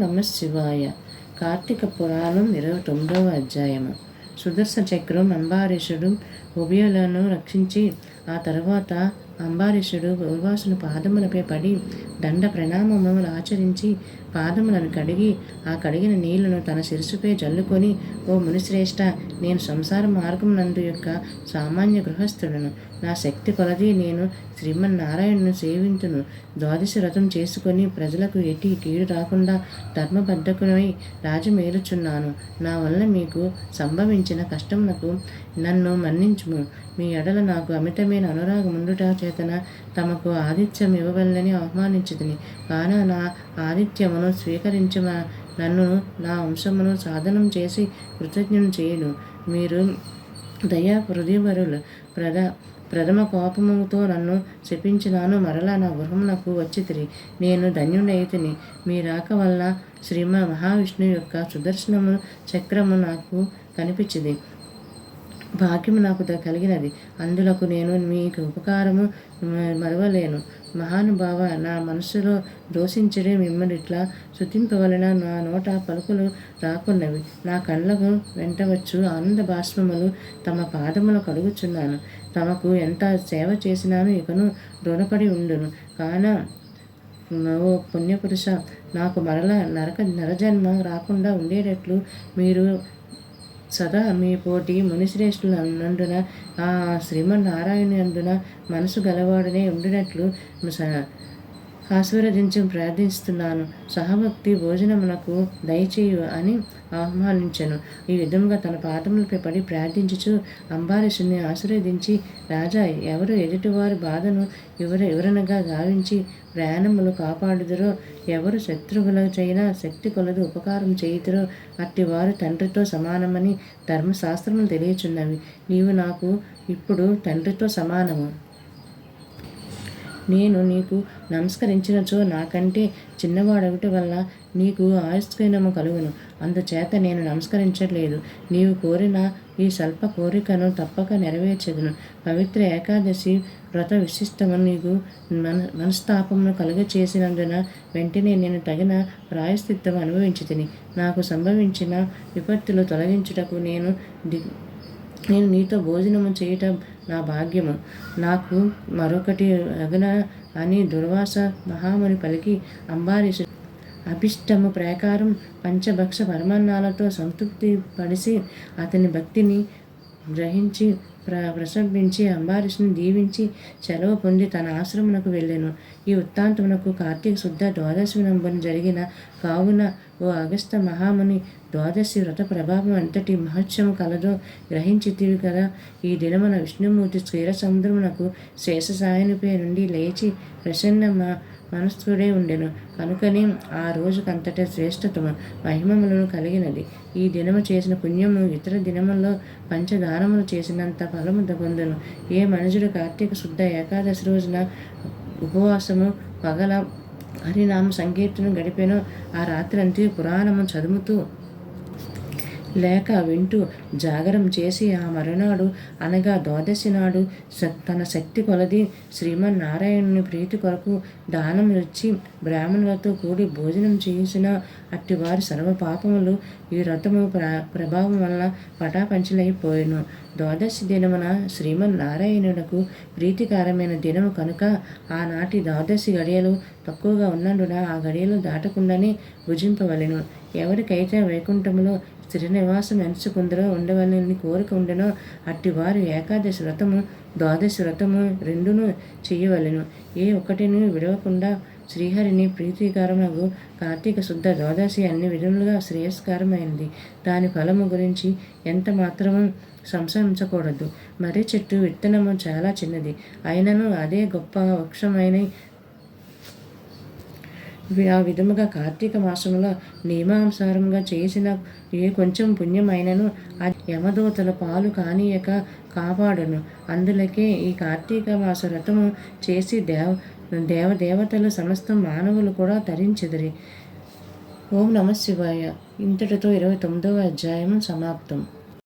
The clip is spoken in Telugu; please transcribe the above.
నమ శివాయ. కార్తీక పురాణం ఇరవై తొమ్మిదవ అధ్యాయము. సుదర్శన చక్రం అంబారీషుడు ఉభయులను రక్షించి ఆ తర్వాత అంబారీషుడు ఉర్వాసుని పాదములపై పడి దండ ప్రణామములు ఆచరించి పాదములను కడిగి ఆ కడిగిన నీళ్ళను తన శిరసుపై జల్లుకొని ఓ మునిశ్రేష్ఠ నేను సంసార మార్గం నందు యొక్క సామాన్య గృహస్థుడను. నా శక్తి కొలది నేను శ్రీమన్నారాయణను సేవించును ద్వాదశ వ్రతం చేసుకొని ప్రజలకు ఎట్టి కీడు రాకుండా ధర్మబద్ధకునై రాజమేలుచున్నాను. నా వల్ల మీకు సంభవించిన కష్టములకు నన్ను మన్నించుము. మీ ఎడల నాకు అమితమైన అనురాగం ఉండుట చేతన తమకు ఆతిథ్యం ఇవ్వవల్లని ఆహ్వానించుదని కాన నా ఆతిథ్యమును స్వీకరించమ. నన్ను నా వంశమును సాధనం చేసి కృతజ్ఞను చేయను. మీరు దయా హృదయవరులు ప్రధా ప్రథమ కోపముతో నన్ను శపించినాను మరలా నా గృహమునకు వచ్చితిరి నేను ధన్యుడైతిని. మీ రాక వల్ల శ్రీమ మహావిష్ణు యొక్క సుదర్శనము చక్రము నాకు కనిపించింది. భాగ్యము నాకు కలిగినది. అందులకు నేను మీకు ఉపకారము మరవలేను. మహానుభావ నా మనస్సులో దోషించడే మిమ్మల్ని ఇట్లా శుతింపవలన నా నోట పలుకులు రాకున్నవి. నా కళ్ళకు వెంటవచ్చు ఆనంద భాష్మములు తమ పాదములు కడుగుచున్నాను తమకు ఎంత సేవ చేసినాను ఇకను రుణపడి ఉండును. కాన ఓ పుణ్యపురుష నాకు మరల నరక నరజన్మ రాకుండా ఉండేటట్లు మీరు సదా మీ పోటీ మునిశ్రేష్ఠులందున ఆ శ్రీమన్నారాయణ అందున మనసు గలవాడనే ఉండినట్లు ఆశీర్వదించి ప్రార్థిస్తున్నాను. సహభక్తి భోజనమునకు దయచేయు అని ఆహ్వానించను. ఈ విధముగా తన పాదములపై పడి ప్రార్థించుచు అంబారీషుని ఆశీర్వదించి రాజా ఎవరు ఎదుటివారి బాధను వివర వివరణగా గావించి ప్రయాణములు కాపాడుదురో ఎవరు శత్రువులచైనా శక్తి కొలదు ఉపకారం చేయుదురో అట్టి వారు తండ్రితో సమానమని ధర్మశాస్త్రములు తెలియచున్నవి. నీవు నాకు ఇప్పుడు తండ్రితో సమానము. నేను నీకు నమస్కరించినచో నాకంటే చిన్నవాడవటి వల్ల నీకు ఆయుష్కీనము కలుగును. అందుచేత నేను నమస్కరించట్లేదు. నీవు కోరిన ఈ స్వల్ప కోరికను తప్పక నెరవేర్చదును. పవిత్ర ఏకాదశి వ్రత విశిష్టము నీకు మన మనస్తాపమును కలుగచేసినందున వెంటనే నేను తగిన ప్రాయస్థిత్వం అనుభవించి నాకు సంభవించిన విపత్తులు తొలగించుటకు నేను నేను నీతో భోజనము చేయటం నా భాగ్యము. నాకు మరొకటి అగన అని దుర్వాస మహాముని పలికి అంబారీషు అభిష్టము ప్రకారం పంచభక్ష పరమాన్నాలతో సంతృప్తి పడిసి అతని భక్తిని గ్రహించి ప్ర ప్రశంసించి అంబారీషుని దీవించి సెలవు పొంది తన ఆశ్రమునకు వెళ్ళాను. ఈ వృత్తాంతమునకు కార్తీక శుద్ధ ద్వాదశి నంబర్ జరిగిన కావున ఓ అగస్త మహాముని ద్వాదశి వ్రత ప్రభావం అంతటి మహత్యము కలదో గ్రహించితివి కదా. ఈ దినమున విష్ణుమూర్తి క్షీర సముద్రమునకు శేషసాయనిపై నుండి లేచి ప్రసన్న మనస్థుడే ఉండెను. కనుకనే ఆ రోజుకంతట శ్రేష్టతము మహిమములను కలిగినది. ఈ దినము చేసిన పుణ్యము ఇతర దినముల్లో పంచదానములు చేసినంత ఫలము పొందును ఏ మనుషుడు కార్తీక శుద్ధ ఏకాదశి రోజున ఉపవాసము పగల హరినామ సంకీర్తనం గడిపానో ఆ రాత్రి అంతే పురాణము చదువుతూ లేక వింటూ జాగరం చేసి ఆ మరునాడు అనగా ద్వాదశి నాడు తన శక్తి కొలది శ్రీమన్నారాయణుని ప్రీతి కొరకు దానం ఇచ్చి బ్రాహ్మణులతో కూడి భోజనం చేసిన అట్టివారి సర్వ పాపములు ఈ రథము ప్ర ప్రభావం వల్ల పటాపంచలైపోయాను. ద్వాదశి దినమున శ్రీమన్నారాయణునకు ప్రీతికరమైన దినము కనుక ఆనాటి ద్వాదశి గడియలు తక్కువగా ఉన్నందున ఆ గడియలు దాటకుండానే భుజింపవలెను. ఎవరికైతే వైకుంఠములో స్థిర నివాసం ఎంచుకుందరో ఉండవలని కోరిక ఉండనో అట్టివారు ఏకాదశి వ్రతము ద్వాదశి వ్రతము రెండును చేయవలెను. ఏ ఒక్కటిని విడవకుండా శ్రీహరిని ప్రీతికరమగు కార్తీక శుద్ధ ద్వాదశి అన్ని విధములుగా శ్రేయస్కరమైనది దాని ఫలము గురించి ఎంత మాత్రము సంశయించకూడదు. మర్రి చెట్టు విత్తనము చాలా చిన్నది. అయినను అదే గొప్ప వృక్షమైన ఆ విధముగా కార్తీక మాసంలో నియమానుసారంగా చేసిన ఏ కొంచెం పుణ్యమైనను అది యమదూతల పాలు కానీయక కాపాడును. అందులకే ఈ కార్తీక మాస వ్రతము చేసి దేవ దేవదేవతలు సమస్త మానవులు కూడా తరించెదిరి. ఓం నమ శివాయ. ఇంతటితో ఇరవై తొమ్మిదవ అధ్యాయం సమాప్తం.